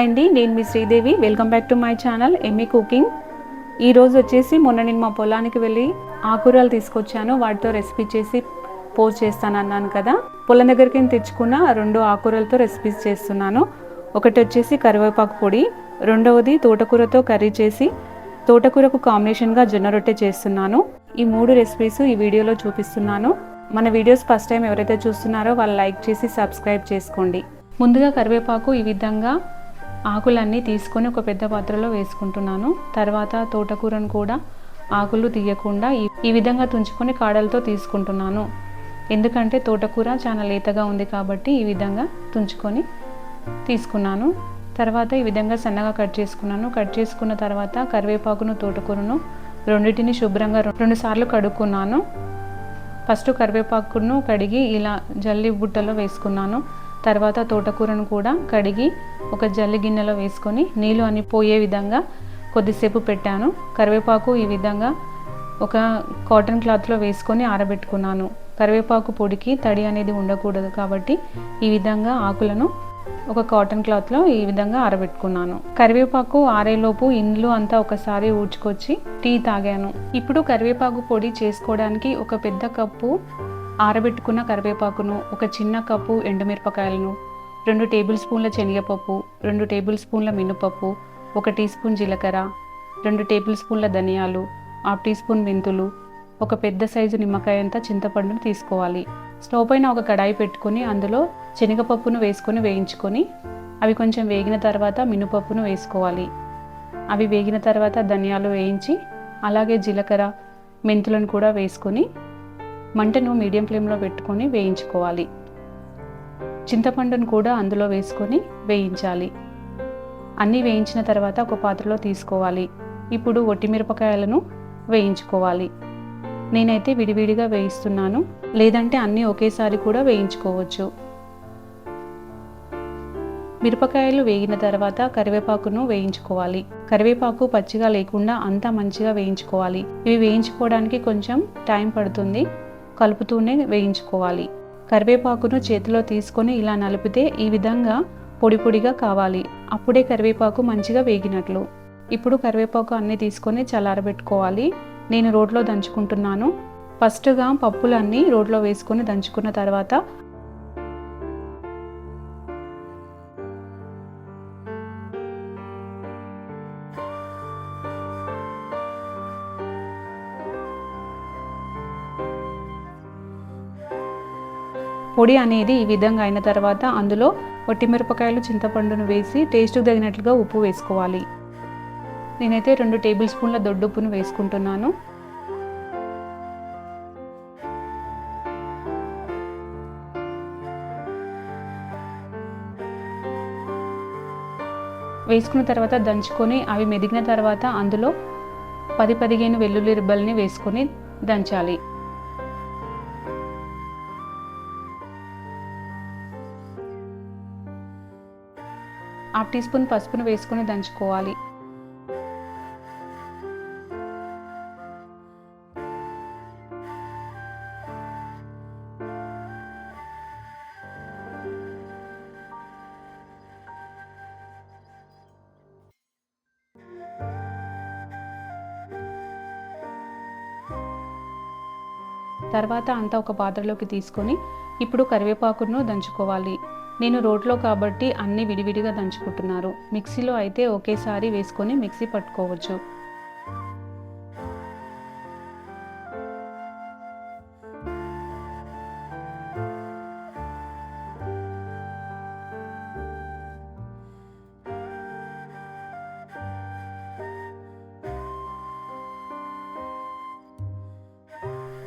Hi అండి నేను మీ Sridevi. Welcome back to my channel Emmy cooking ఈరోజు వచ్చేసి మొన్న నేను మా పొలానికి వెళ్ళి ఆకుకూరలు తీసుకొచ్చాను. వాటితో రెసిపీ చేసి పోస్ట్ చేస్తాను అన్నాను కదా. పొలం దగ్గరికి నేను తెచ్చుకున్న రెండు ఆకుకూరలతో రెసిపీస్ చేస్తున్నాను. ఒకటి వచ్చేసి కరివేపాకు పొడి రెండవది తోటకూరతో కర్రీ చేసి తోటకూరకు కాంబినేషన్గా జొన్న రొట్టె చేస్తున్నాను. ఈ మూడు రెసిపీస్ ఈ వీడియోలో చూపిస్తున్నాను. మన వీడియోస్ ఫస్ట్ టైం ఎవరైతే చూస్తున్నారో వాళ్ళు లైక్ చేసి సబ్స్క్రైబ్ చేసుకోండి. ముందుగా కరివేపాకు ఈ విధంగా ఆకులన్నీ తీసుకొని ఒక పెద్ద పాత్రలో వేసుకుంటున్నాను. తర్వాత తోటకూరను కూడా ఆకులు తీయకుండా ఈ- ఈ విధంగా తుంచుకొని కాడలతో తీసుకుంటున్నాను. ఎందుకంటే తోటకూర చాలా లేతగా ఉంది కాబట్టి ఈ విధంగా తుంచుకొని తీసుకున్నాను. తర్వాత ఈ విధంగా సన్నగా కట్ చేసుకున్నాను. కట్ చేసుకున్న తర్వాత కరివేపాకును తోటకూరను రెండింటిని శుభ్రంగా రెండుసార్లు రెండు సార్లు కడుక్కున్నాను. ఫస్ట్ కరివేపాకును కడిగి ఇలా జల్లి బుట్టలో వేసుకున్నాను. తర్వాత తోటకూరను కూడా కడిగి ఒక జల్లి గిన్నెలో వేసుకొని నీళ్ళు అని పోయే విధంగా కొద్దిసేపు పెట్టాను. కరివేపాకు ఈ విధంగా ఒక కాటన్ క్లాత్లో వేసుకొని ఆరబెట్టుకున్నాను. కరివేపాకు పొడికి తడి అనేది ఉండకూడదు కాబట్టి ఈ విధంగా ఆకులను ఒక కాటన్ క్లాత్లో ఈ విధంగా ఆరబెట్టుకున్నాను. కరివేపాకు ఆరేలోపు ఇండ్లు అంతా ఒకసారి ఊడ్చుకొచ్చి టీ తాగాను. ఇప్పుడు కరివేపాకు పొడి చేసుకోవడానికి ఒక పెద్ద కప్పు ఆరబెట్టుకున్న కరివేపాకును ఒక చిన్న కప్పు ఎండుమిరపకాయలను రెండు టేబుల్ స్పూన్ల శనగపప్పు రెండు టేబుల్ స్పూన్ల మినుపప్పు ఒక టీ స్పూన్ జీలకర్ర రెండు టేబుల్ స్పూన్ల ధనియాలు హాఫ్ టీ స్పూన్ మెంతులు ఒక పెద్ద సైజు నిమ్మకాయ అంతా చింతపండును తీసుకోవాలి. స్టవ్ పైన ఒక కడాయి పెట్టుకొని అందులో శనగపప్పును వేసుకొని వేయించుకొని అవి కొంచెం వేగిన తర్వాత మినుపప్పును వేసుకోవాలి. అవి వేగిన తర్వాత ధనియాలు వేయించి అలాగే జీలకర్ర మెంతులను కూడా వేసుకొని మంటను మీడియం ఫ్లేమ్లో పెట్టుకొని వేయించుకోవాలి. చింతపండును కూడా అందులో వేసుకొని వేయించాలి. అన్నీ వేయించిన తర్వాత ఒక పాత్రలో తీసుకోవాలి. ఇప్పుడు ఒట్టిమిరపకాయలను వేయించుకోవాలి. నేనైతే విడివిడిగా వేయిస్తున్నాను. లేదంటే అన్నీ ఒకేసారి కూడా వేయించుకోవచ్చు. మిరపకాయలు వేగిన తర్వాత కరివేపాకును వేయించుకోవాలి. కరివేపాకు పచ్చిగా లేకుండా అంతా మంచిగా వేయించుకోవాలి. ఇవి వేయించుకోవడానికి కొంచెం టైం పడుతుంది. కలుపుతూనే వేయించుకోవాలి. కరివేపాకును చేతిలో తీసుకొని ఇలా నలిపితే ఈ విధంగా పొడి పొడిగా కావాలి. అప్పుడే కరివేపాకు మంచిగా వేగినట్లు. ఇప్పుడు కరివేపాకు అన్నీ తీసుకొని చల్లారబెట్టుకోవాలి. నేను రోడ్లో దంచుకుంటున్నాను. ఫస్ట్గా పప్పులన్నీ రోడ్లో వేసుకొని దంచుకున్న తర్వాత పొడి అనేది ఈ విధంగా అయిన తర్వాత అందులో ఒట్టిమిరపకాయలు చింతపండును వేసి టేస్ట్కి తగినట్లుగా ఉప్పు వేసుకోవాలి. నేనైతే రెండు టేబుల్ స్పూన్ల దొడ్డుప్పును వేసుకుంటున్నాను. వేసుకున్న తర్వాత దంచుకొని అవి మెదిగిన తర్వాత అందులో పది పదిహేను వెల్లుల్లి రిబ్బల్ని వేసుకొని దంచాలి. హాఫ్ టీ స్పూన్ పసుపును వేసుకుని దంచుకోవాలి. తర్వాత అంతా ఒక పాత్రలోకి తీసుకొని ఇప్పుడు కరివేపాకును దంచుకోవాలి. నేను రోట్లో కాబట్టి అన్నీ విడివిడిగా దంచుకుంటున్నారు. మిక్సీలో అయితే ఒకేసారి వేసుకొని మిక్సీ పట్టుకోవచ్చు.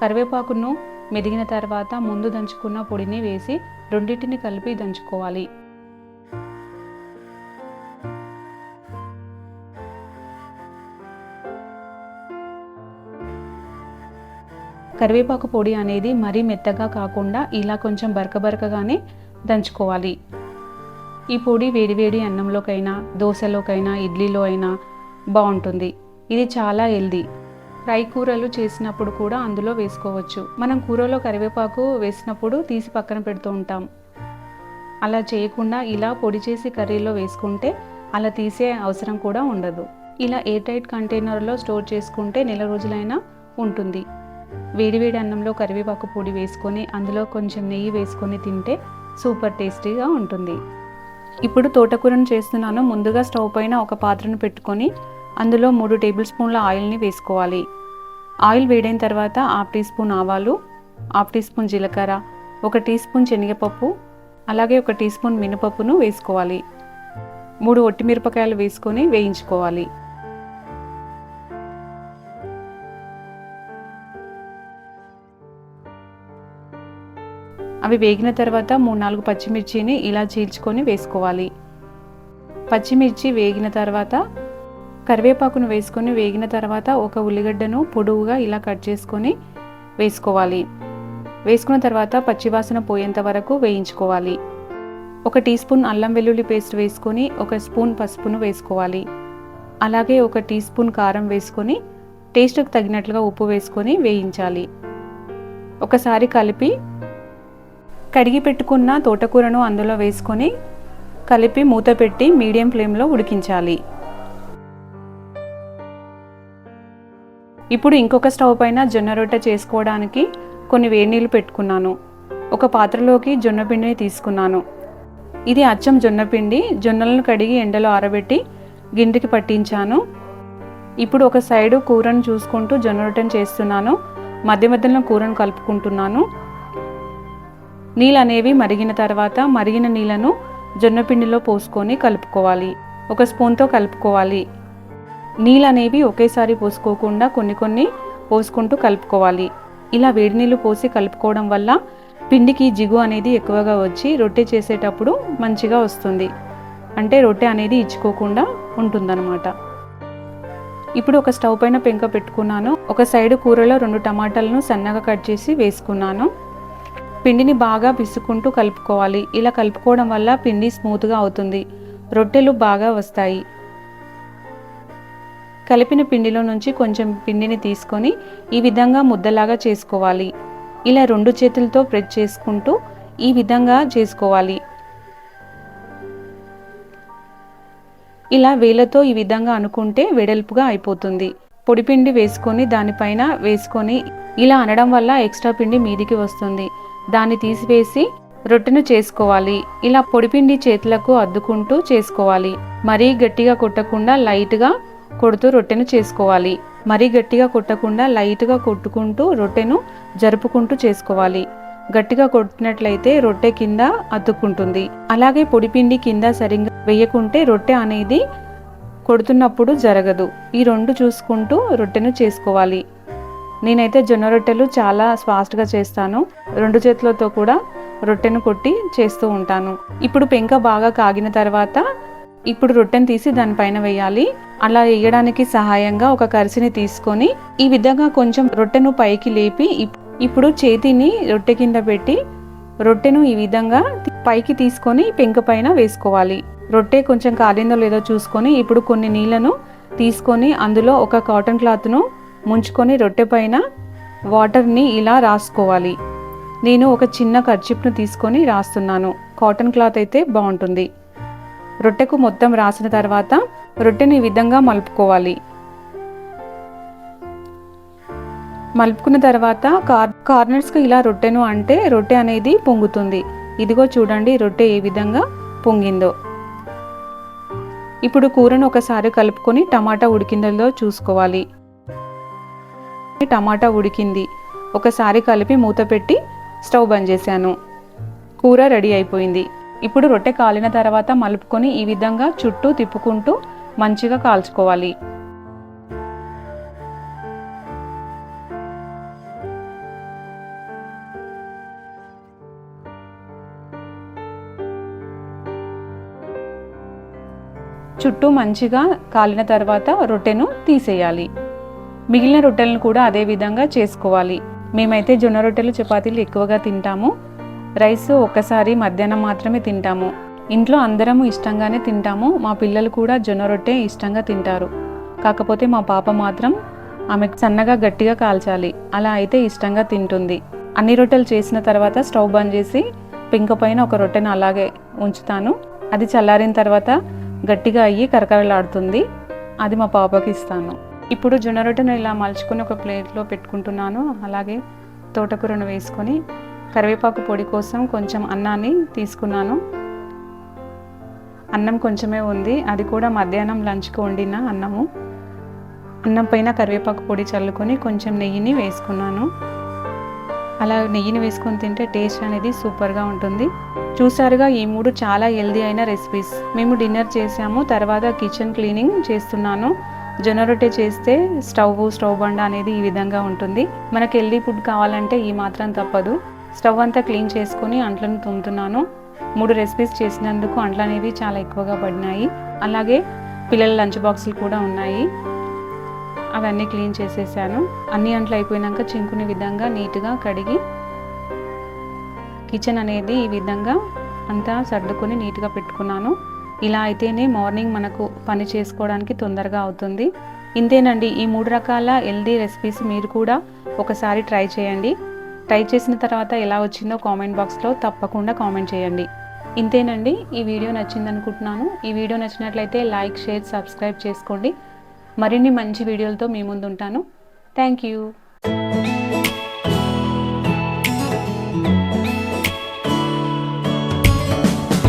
కరివేపాకును మెదిగిన తర్వాత ముందు దంచుకున్న పొడిని వేసి రెండింటిని కలిపి దంచుకోవాలి. కరివేపాకు పొడి అనేది మరీ మెత్తగా కాకుండా ఇలా కొంచెం బరక బరకగానే దంచుకోవాలి. ఈ పొడి వేడివేడి అన్నంలోకైనా దోశలోకైనా ఇడ్లీలో అయినా బాగుంటుంది. ఇది చాలా హెల్దీ. ఫ్రై కూరలు చేసినప్పుడు కూడా అందులో వేసుకోవచ్చు. మనం కూరలో కరివేపాకు వేసినప్పుడు తీసి పక్కన పెడుతూ ఉంటాం. అలా చేయకుండా ఇలా పొడి చేసి కర్రీలో వేసుకుంటే అలా తీసే అవసరం కూడా ఉండదు. ఇలా ఎయిర్ టైట్ కంటైనర్లో స్టోర్ చేసుకుంటే నెల రోజులైనా ఉంటుంది. వేడివేడి అన్నంలో కరివేపాకు పొడి వేసుకొని అందులో కొంచెం నెయ్యి వేసుకొని తింటే సూపర్ టేస్టీగా ఉంటుంది. ఇప్పుడు తోటకూరను చేస్తున్నాను. ముందుగా స్టవ్ పైన ఒక పాత్రను పెట్టుకొని అందులో మూడు టేబుల్ స్పూన్ల ఆయిల్ని వేసుకోవాలి. ఆయిల్ వేడైన తర్వాత హాఫ్ టీ స్పూన్ ఆవాలు హాఫ్ టీ స్పూన్ జీలకర్ర ఒక టీ స్పూన్ శనగపప్పు అలాగే ఒక టీ స్పూన్ మినపప్పును వేసుకోవాలి. మూడు ఒట్టిమిరపకాయలు వేసుకొని వేయించుకోవాలి. అవి వేగిన తర్వాత మూడు నాలుగు పచ్చిమిర్చిని ఇలా చీల్చుకొని వేసుకోవాలి. పచ్చిమిర్చి వేగిన తర్వాత కరివేపాకును వేసుకొని వేగిన తర్వాత ఒక ఉల్లిగడ్డను పొడవుగా ఇలా కట్ చేసుకొని వేసుకోవాలి. వేసుకున్న తర్వాత పచ్చివాసన పోయేంత వరకు వేయించుకోవాలి. ఒక టీ స్పూన్ అల్లం వెల్లుల్లి పేస్ట్ వేసుకొని ఒక స్పూన్ పసుపును వేసుకోవాలి. అలాగే ఒక టీ స్పూన్ కారం వేసుకొని టేస్ట్కి తగినట్లుగా ఉప్పు వేసుకొని వేయించాలి. ఒకసారి కలిపి కడిగి పెట్టుకున్న తోటకూరను అందులో వేసుకొని కలిపి మూత పెట్టి మీడియం ఫ్లేమ్లో ఉడికించాలి. ఇప్పుడు ఇంకొక స్టవ్ పైన జొన్న రొట్టె చేసుకోవడానికి కొన్ని వేడి నీళ్ళు పెట్టుకున్నాను. ఒక పాత్రలోకి జొన్నపిండిని తీసుకున్నాను. ఇది అచ్చం జొన్నపిండి జొన్నలను కడిగి ఎండలో ఆరబెట్టి గిండికి పట్టించాను. ఇప్పుడు ఒక సైడు కూరను చూసుకుంటూ జొన్న రొట్టెను చేస్తున్నాను. మధ్య మధ్యలో కూరను కలుపుకుంటున్నాను. నీళ్ళు అనేవి మరిగిన తర్వాత మరిగిన నీళ్ళను జొన్నపిండిలో పోసుకొని కలుపుకోవాలి. ఒక స్పూన్తో కలుపుకోవాలి. నీళ్ళు అనేవి ఒకేసారి పోసుకోకుండా కొన్ని కొన్ని పోసుకుంటూ కలుపుకోవాలి. ఇలా వేడి నీళ్ళు పోసి కలుపుకోవడం వల్ల పిండికి జిగు అనేది ఎక్కువగా వచ్చి రొట్టె చేసేటప్పుడు మంచిగా వస్తుంది. అంటే రొట్టె అనేది ఇచ్చుకోకుండా ఉంటుందన్నమాట. ఇప్పుడు ఒక స్టవ్ పైన పెంక పెట్టుకున్నాను. ఒక సైడు కూరలో రెండు టమాటాలను సన్నగా కట్ చేసి వేసుకున్నాను. పిండిని బాగా పిసుకుంటూ కలుపుకోవాలి. ఇలా కలుపుకోవడం వల్ల పిండి స్మూత్గా అవుతుంది. రొట్టెలు బాగా వస్తాయి. కలిపిన పిండిలో నుంచి కొంచెం పిండిని తీసుకొని ఈ విధంగా ముద్దలాగా చేసుకోవాలి. ఇలా రెండు చేతులతో ప్రెస్ చేసుకుంటూ ఈ విధంగా చేసుకోవాలి. ఇలా వేలతో ఈ విధంగా అనుకుంటే వెడల్పుగా అయిపోతుంది. పొడిపిండి వేసుకొని దానిపైన వేసుకొని ఇలా అనడం వల్ల ఎక్స్ట్రా పిండి మీదికి వస్తుంది. దాన్ని తీసివేసి రొట్టెను చేసుకోవాలి. ఇలా పొడిపిండి చేతులకు అద్దుకుంటూ చేసుకోవాలి. మరీ గట్టిగా కొట్టకుండా లైట్గా కొడుతూ రొట్టెను చేసుకోవాలి. మరీ గట్టిగా కొట్టకుండా లైట్గా కొట్టుకుంటూ రొట్టెను జరుపుకుంటూ చేసుకోవాలి. గట్టిగా కొట్టినట్లయితే రొట్టె కింద అతుక్కుంటుంది. అలాగే పొడిపిండి కింద సరిగ్గా వేయకుంటే రొట్టె అనేది కొడుతున్నప్పుడు జరగదు. ఈ రెండు చూసుకుంటూ రొట్టెను చేసుకోవాలి. నేనైతే జొన్న రొట్టెలు చాలా ఫాస్ట్గా చేస్తాను. రెండు చేతులతో కూడా రొట్టెను కొట్టి చేస్తూ ఉంటాను. ఇప్పుడు పెంక బాగా కాగిన తర్వాత ఇప్పుడు రొట్టెను తీసి దానిపైన వేయాలి. అలా వేయడానికి సహాయంగా ఒక కరిసిని తీసుకొని ఈ విధంగా కొంచెం రొట్టెను పైకి లేపి ఇప్- ఇప్పుడు చేతిని రొట్టె కింద పెట్టి రొట్టెను ఈ విధంగా పైకి తీసుకొని పెంక పైన వేసుకోవాలి. రొట్టె కొంచెం కాలిందో లేదో చూసుకొని ఇప్పుడు కొన్ని నీళ్ళను తీసుకొని అందులో ఒక కాటన్ క్లాత్ను ముంచుకొని రొట్టె పైన వాటర్ని ఇలా రాసుకోవాలి. నేను ఒక చిన్న కర్చిప్ను తీసుకొని రాస్తున్నాను. కాటన్ క్లాత్ అయితే బాగుంటుంది. రొట్టెకు మొత్తం రాసిన తర్వాత రొట్టెని ఈ విధంగా మలుపుకోవాలి. మలుపుకున్న తర్వాత కార్ కార్నర్స్కి ఇలా రొట్టెను అంటే రొట్టె అనేది పొంగుతుంది. ఇదిగో చూడండి రొట్టె ఏ విధంగా పొంగిందో. ఇప్పుడు కూరను ఒకసారి కలుపుకొని టమాటా ఉడికిందో చూసుకోవాలి. టమాటా ఉడికింది. ఒకసారి కలిపి మూత పెట్టి స్టవ్ బంద్ చేశాను. కూర రెడీ అయిపోయింది. ఇప్పుడు రొట్టె కాలిన తర్వాత మలుపుకొని ఈ విధంగా చుట్టూ తిప్పుకుంటూ మంచిగా కాల్చుకోవాలి. చుట్టూ మంచిగా కాలిన తర్వాత రొట్టెను తీసేయాలి. మిగిలిన రొట్టెలను కూడా అదే విధంగా చేసుకోవాలి. మేమైతే జొన్న రొట్టెలు చపాతీలు ఎక్కువగా తింటాము. రైస్ ఒక్కసారి మధ్యాహ్నం మాత్రమే తింటాము. ఇంట్లో అందరము ఇష్టంగానే తింటాము. మా పిల్లలు కూడా జొన్న రొట్టె ఇష్టంగా తింటారు. కాకపోతే మా పాప మాత్రం ఆమెకు సన్నగా గట్టిగా కాల్చాలి. అలా అయితే ఇష్టంగా తింటుంది. అన్ని రొట్టెలు చేసిన తర్వాత స్టవ్ బంద్ చేసి పెంక పైన ఒక రొట్టెను అలాగే ఉంచుతాను. అది చల్లారిన తర్వాత గట్టిగా అయ్యి కరకరలాడుతుంది. అది మా పాపకి ఇస్తాను. ఇప్పుడు జొన్న రొట్టెను ఇలా మలుచుకొని ఒక ప్లేట్లో పెట్టుకుంటున్నాను. అలాగే తోటకూరను వేసుకొని కరివేపాకు పొడి కోసం కొంచెం అన్నాన్ని తీసుకున్నాను. అన్నం కొంచెమే ఉంది. అది కూడా మధ్యాహ్నం లంచ్కి వండిన అన్నము. అన్నం పైన కరివేపాకు పొడి చల్లుకొని కొంచెం నెయ్యిని వేసుకున్నాను. అలా నెయ్యిని వేసుకొని తింటే టేస్ట్ అనేది సూపర్గా ఉంటుంది. చూసారుగా ఈ మూడు చాలా హెల్దీ అయిన రెసిపీస్. మేము డిన్నర్ చేసాము. తర్వాత కిచెన్ క్లీనింగ్ చేస్తున్నాను. జొన్న రొట్టె చేస్తే స్టవ్ స్టవ్ బండ అనేది ఈ విధంగా ఉంటుంది. మనకి హెల్దీ ఫుడ్ కావాలంటే ఈ మాత్రం తప్పదు. స్టవ్ అంతా క్లీన్ చేసుకొని అంట్లను తుమ్ముతున్నాను మూడు రెసిపీస్ చేసినందుకు అంట్లు అనేవి చాలా ఎక్కువగా పడినాయి. అలాగే పిల్లల లంచ్ బాక్సులు కూడా ఉన్నాయి. అవన్నీ క్లీన్ చేసేసాను. అన్ని అంట్లు అయిపోయినాక చింకుని విధంగా నీట్గా కడిగి కిచెన్ అనేది ఈ విధంగా అంతా సర్దుకొని నీట్గా పెట్టుకున్నాను. ఇలా అయితేనే మార్నింగ్ మనకు పని చేసుకోవడానికి తొందరగా అవుతుంది. ఇంతేనండి ఈ మూడు రకాల హెల్దీ రెసిపీస్ మీరు కూడా ఒకసారి ట్రై చేయండి. ట్రై చేసిన తర్వాత ఎలా వచ్చిందో కామెంట్ బాక్స్లో తప్పకుండా కామెంట్ చేయండి. ఇంతేనండి ఈ వీడియో నచ్చింది అనుకుంటున్నాను ఈ వీడియో నచ్చినట్లయితే లైక్ షేర్ సబ్స్క్రైబ్ చేసుకోండి. మరిన్ని మంచి వీడియోలతో మీ ముందు ఉంటాను థ్యాంక్ యూ